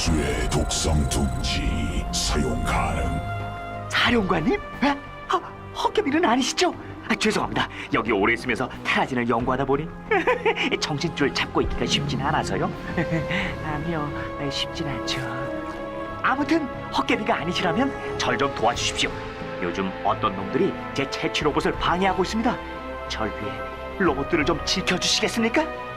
다수의 독성 둥지 사용 가능. 사령관님? 에? 허, 헛개비는 아니시죠? 아, 죄송합니다. 여기 오래 있으면서 테라진을 연구하다 보니 정신줄 잡고 있기가 쉽진 않아서요. 아니요, 에, 쉽진 않죠. 아무튼 헛개비가 아니시라면 절 좀 도와주십시오. 요즘 어떤 놈들이 제 채취 로봇을 방해하고 있습니다. 절 위해 로봇들을 좀 지켜주시겠습니까?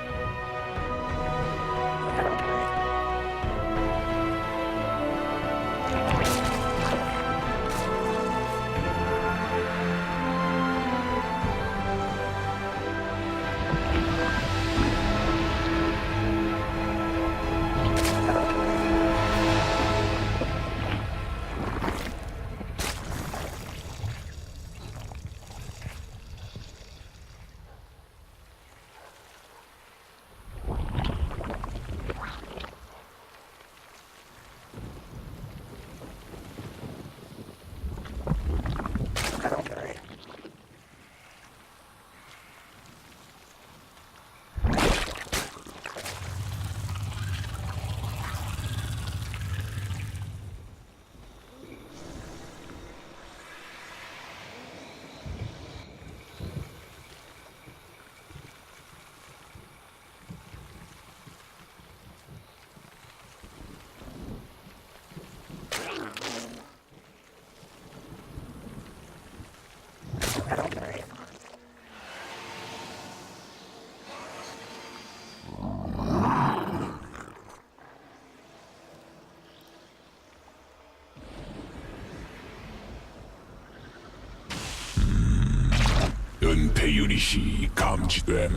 은폐 유닛이 감지됨.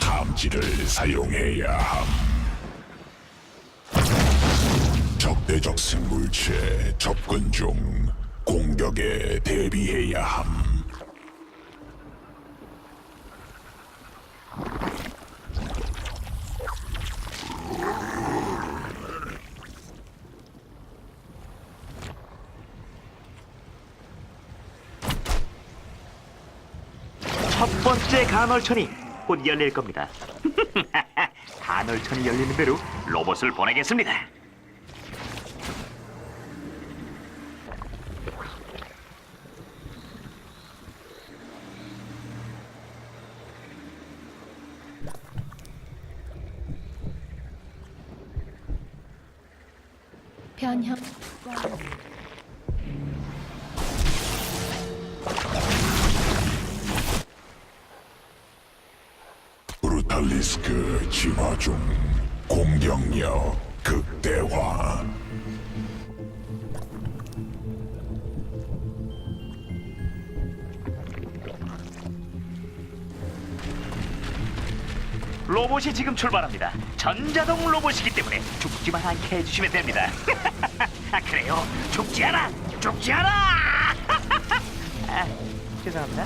감지를 사용해야 함. 적대적 생물체 접근 중 공격에 대비해야 함. 간헐천이 곧 열릴 겁니다. 간헐천이 열리는 대로 로봇을 보내겠습니다. 지금 출발합니다. 전자동 로봇이기 때문에 죽지만 않게 해주시면 됩니다. 아 그래요? 죽지 않아! 죽지 않아! 아, 죄송합니다.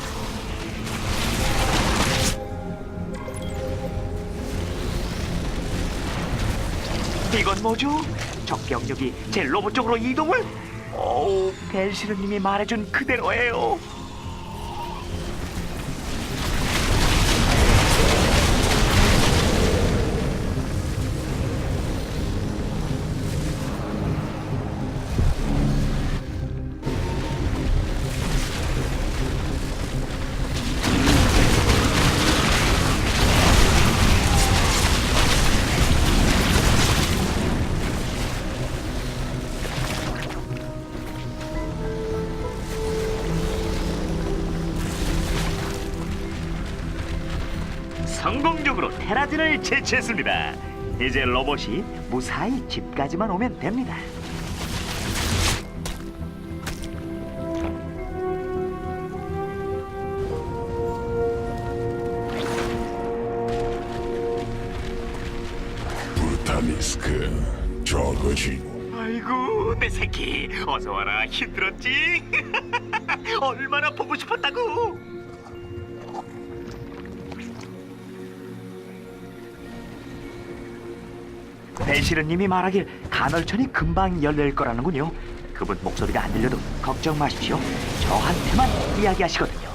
이건 뭐죠? 적병력이 제 로봇 쪽으로 이동을? 오, 벨시르님이 말해준 그대로예요. 테라진을 제치했습니다. 이제 로봇이 무사히 집까지만 오면 됩니다. 브루탈리스크 저거지. 아이고 내 새끼 어서 와라 힘들었지? 배시르님이 말하길 간헐천이 금방 열릴 거라는군요. 그분 목소리가 안 들려도 걱정 마십시오. 저한테만 이야기하시거든요.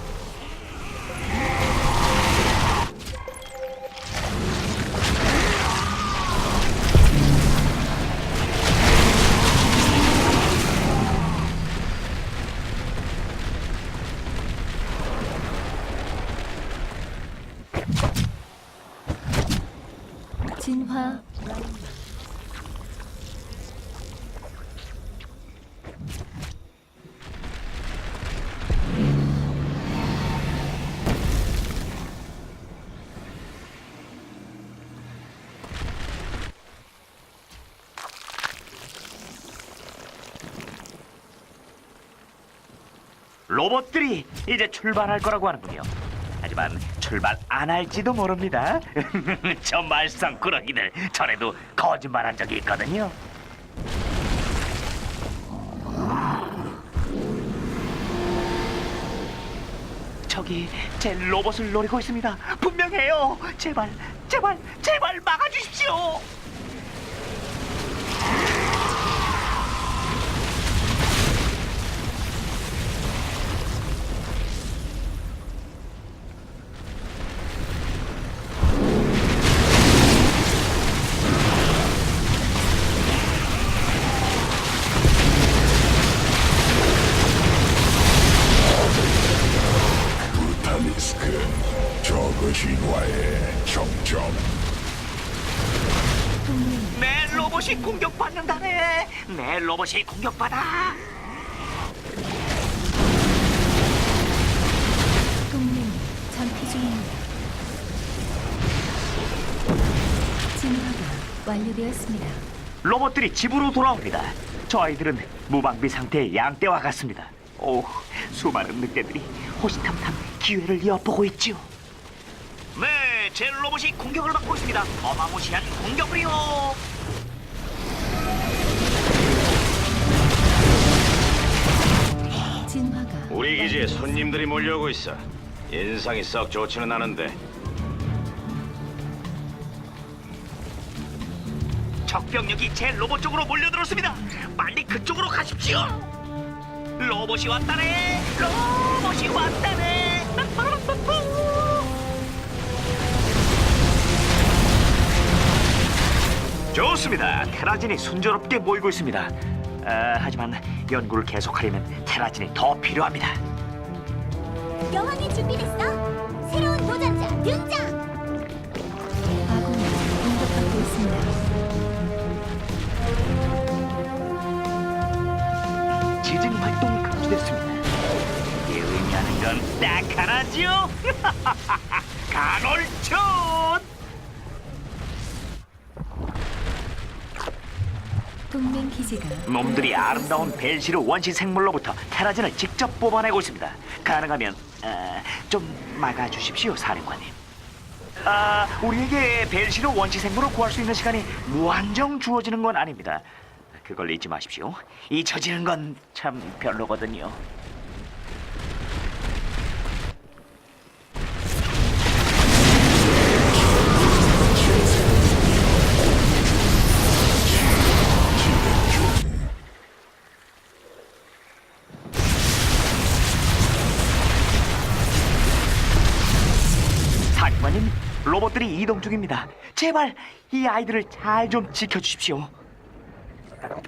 로봇들이 이제 출발할 거라고 하는군요. 하지만 출발 안 할지도 모릅니다. 저 말썽꾸러기들 전에도 거짓말한 적이 있거든요. 저기 제 로봇을 노리고 있습니다. 분명해요. 제발, 제발, 제발 막아주십시오. 로봇들이 집으로 돌아옵니다. 저 아이들은 무방비 상태의 양떼와 같습니다. 오, 수많은 늑대들이 호시탐탐 기회를 엿보고 있지요. 네, 제 로봇이 공격을 받고 있습니다. 어마무시한 공격을요. 진화가 우리 기지에 손님들이 몰려오고 있어. 인상이 썩 좋지는 않은데 적병력이 제 로봇 쪽으로 몰려들었습니다. 빨리 그쪽으로 가십시오. 로봇이 왔다네. 로봇이 왔다네. 좋습니다. 테라진이 순조롭게 모이고 있습니다. 아, 하지만 연구를 계속하려면 테라진이 더 필요합니다. 여왕이 준비됐어. 새로운 도전자 등장. 건딱 하나죠. 간헐촌. 동맹 기지가 놈들이 아름다운 벨시르 원시 생물로부터 테라진을 직접 뽑아내고 있습니다. 가능하면 어, 좀 막아주십시오, 사령관님. 아, 우리에게 벨시르 원시 생물을 구할 수 있는 시간이 무한정 주어지는 건 아닙니다. 그걸 잊지 마십시오. 잊혀지는 건 참 별로거든요. 이 이동 중입니다. 제발 이 아이들을 잘 좀 지켜주십시오. 여왕이.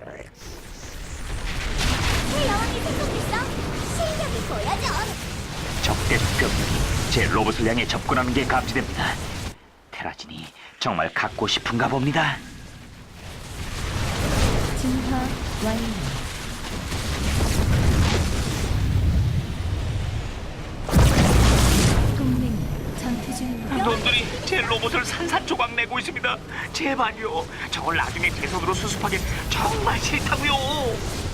실력을 보여줘. 병력이 제 로봇을 향해 접근하는 게 감지됩니다. 테라진이 정말 갖고 싶은가 봅니다. 진화 완료. 놈들이 제 로봇을 산산조각 내고 있습니다. 제발요. 저걸 나중에 제 손으로 수습하기 정말 싫다고요.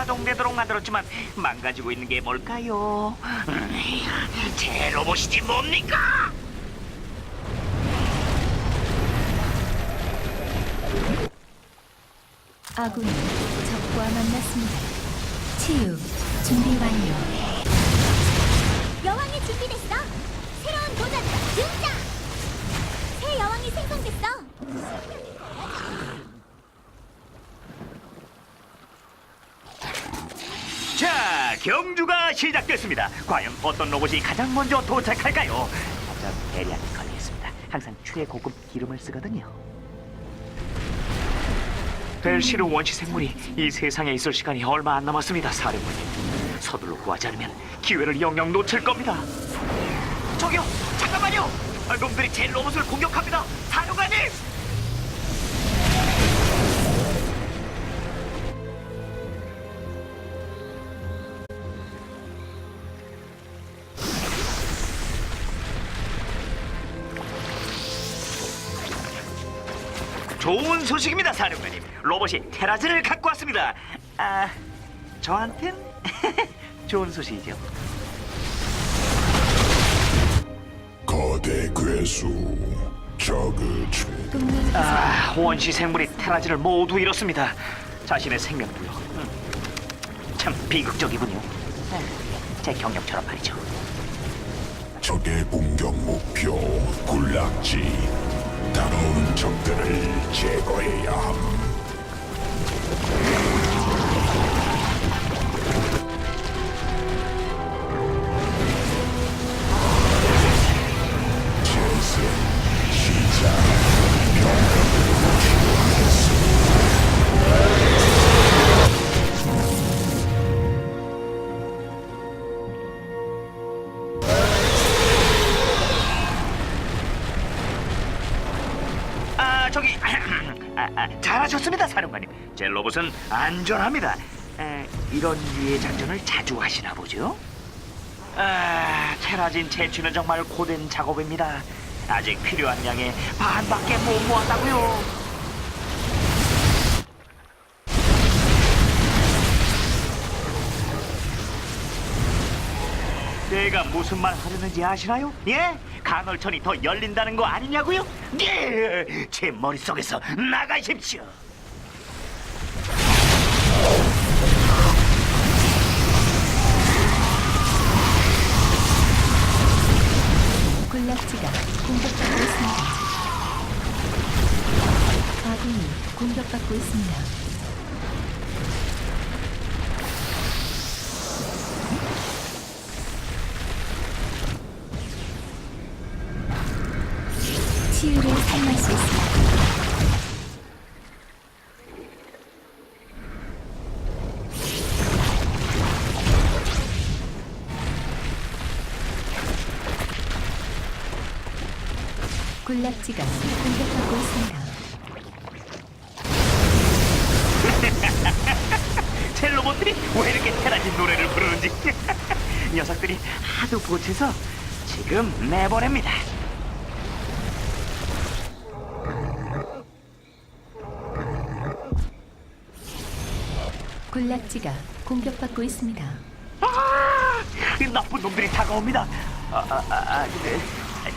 가동되도록 만들었지만 망가지고 있는 게 뭘까요? 음, 제 로봇이지 뭡니까? 아군이 적과 만났습니다. 치유 준비 완료. 여왕이 준비됐어. 새로운 도전자 등장. 새 여왕이 생성됐어. 자, 경주가 시작됐습니다. 과연 어떤 로봇이 가장 먼저 도착할까요? 먼저 대리한테 걸리겠습니다. 항상 최고급 기름을 쓰거든요. 벨시르 원시 생물이 이 세상에 있을 시간이 얼마 안 남았습니다, 사령관님. 서둘러 구하지 않으면 기회를 영영 놓칠 겁니다. 저기요, 잠깐만요. 놈들이 제 로봇을 공격합니다, 사령관님! 좋은 소식입니다, 사령관님. 로봇이 테라즈를 갖고 왔습니다. 아, 저한텐 좋은 소식이죠. 거대 괴수 저그 중 동맹 아, 원시 생물이 테라즈를 모두 잃었습니다. 자신의 생명도요. 음, 참 비극적이군요. 아, 제 경력처럼 말이죠. 적의 공격 목표 군락지 다가오는 적들을 제거해야 함 아, 저기 아, 아, 잘하셨습니다, 사령관님. 제 로봇은 안전합니다. 에, 이런 류의 작전을 자주 하시나 보죠? 아, 테라진 채취는 정말 고된 작업입니다. 아직 필요한 양의 반밖에 못 모았다고요. 내가 무슨 말 하려는지 아시나요? 예? 간헐천이 더 열린다는 거 아니냐고요? 예! 제 머릿속에서 나가십시오. 군락지가 공격받고 있습니다. 아군이 공격받고 있습니다. 군락지가 공격받고 있습니다. 제 로봇들이 왜 이렇게 테라진 노래를 부르는지 녀석들이 하도 보채서 지금 내보냅니다. 군락지가 공격받고 있습니다. 아! 이 나쁜 놈들이 다가옵니다. 아, 아, 아, 아 근데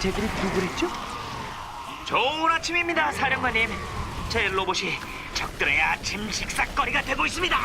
쟤들이 누구랬죠? 좋은 아침입니다, 사령관님. 제 로봇이 적들의 아침 식사거리가 되고 있습니다.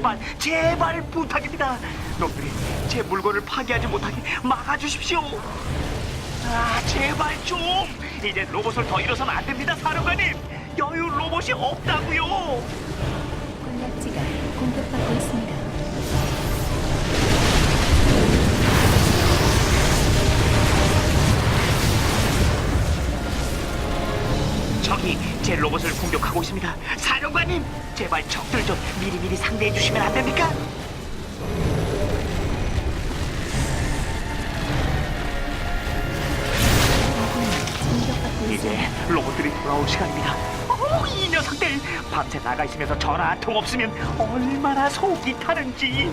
제발, 제발, 부탁입니다. 놈들이 제 물건을 파괴하지 못하게 막아주십시오. 아, 제발 좀. 이제 로봇을 더 잃어서는 안 됩니다, 사령관님. 여유 로봇이 없다고요. 군락지가 공격받고 있습니다. 제 로봇을 공격하고 있습니다. 사령관님, 제발 적들 좀 미리미리 상대해 주시면 안 됩니까? 이제 로봇들이 돌아올 시간입니다. 어, 이 녀석들 밤새 나가 있으면서 전화 한 통 없으면 얼마나 속이 타는지.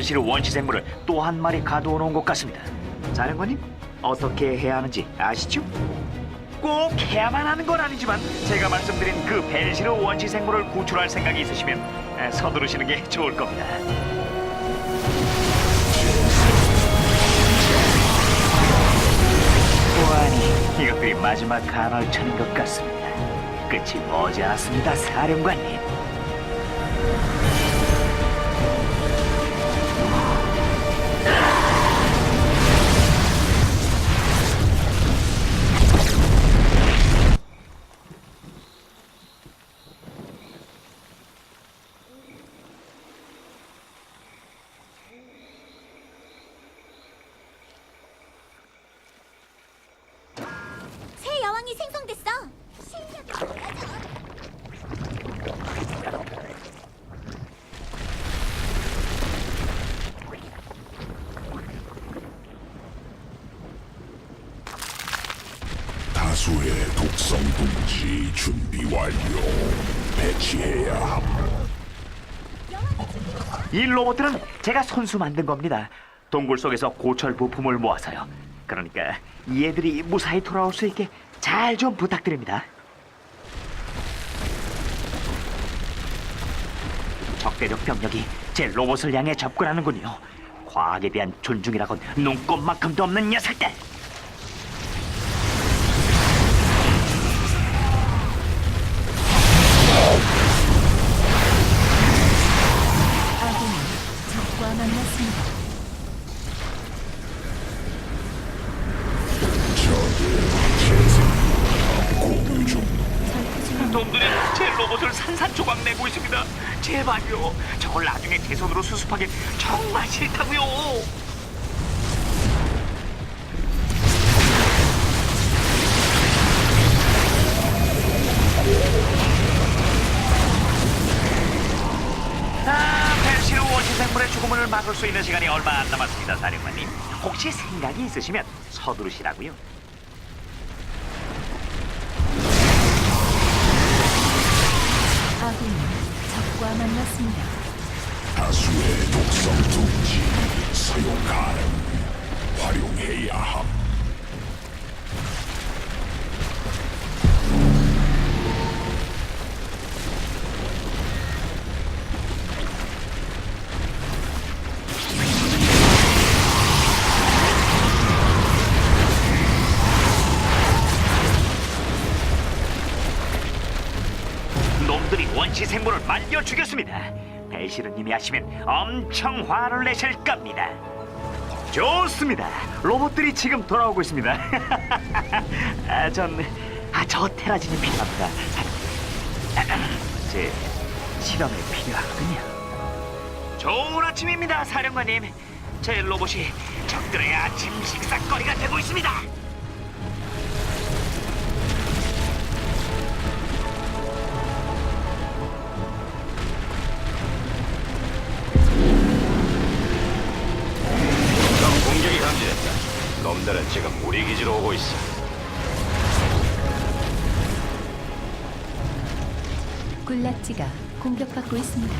벨시르 원시 생물을 또 한 마리 가두어 놓은 것 같습니다. 사령관님, 어떻게 해야 하는지 아시죠? 꼭 해야만 하는 건 아니지만 제가 말씀드린 그 벨시르 원시 생물을 구출할 생각이 있으시면 아, 서두르시는 게 좋을 겁니다. 보아니, 이것들이 마지막 간헐천인 것 같습니다. 끝이 머지않았습니다, 사령관님. 여왕이 생성됐어. 실력이. 다수의 독성 둥지 준비 완료. 배치해야 함. 이 로봇들은 제가 손수 만든 겁니다. 동굴 속에서 고철 부품을 모아서요. 그러니까 얘들이 무사히 돌아올 수 있게 잘 좀 부탁드립니다. 적대적 병력이 제 로봇을 향해 접근하는군요. 과학에 대한 존중이라곤 눈꼽만큼도 없는 녀석들. 생물의 죽음을 막을 수 있는 시간이 얼마 안 남았습니다, 사령관님. 혹시 생각이 있으시면 서두르시라고요. 아군이 적과 만났습니다. 다수의 독성 둥지 사용 가능. 활용해야 함. 놈들이 원시 생물을 말려 죽였습니다. 벨시르님이 하시면 엄청 화를 내실 겁니다. 좋습니다. 로봇들이 지금 돌아오고 있습니다. 아, 전, 아, 저 테라진이 필요합니다. 제 실험에 필요하거든요. 좋은 아침입니다, 사령관님. 제 로봇이 적들의 아침 식사거리가 되고 있습니다. 우리 기지로 오고 있어. 군락지가 공격받고 있습니다.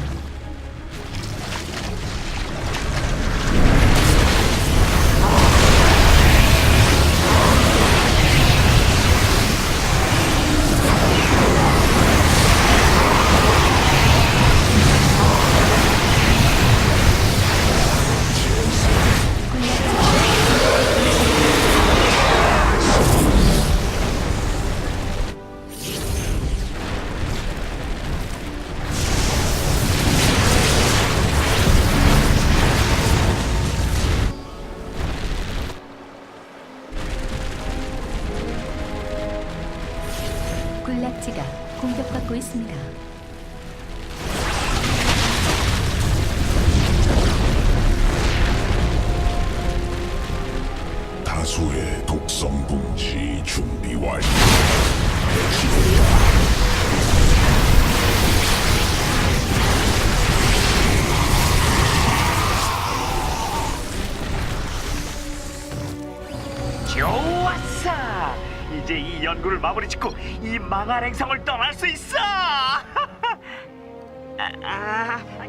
군락지가 공격받고 있습니다. 다수의 독성 분지 준비 완료. 망할 행성을 떠날 수 있어. 아, 아,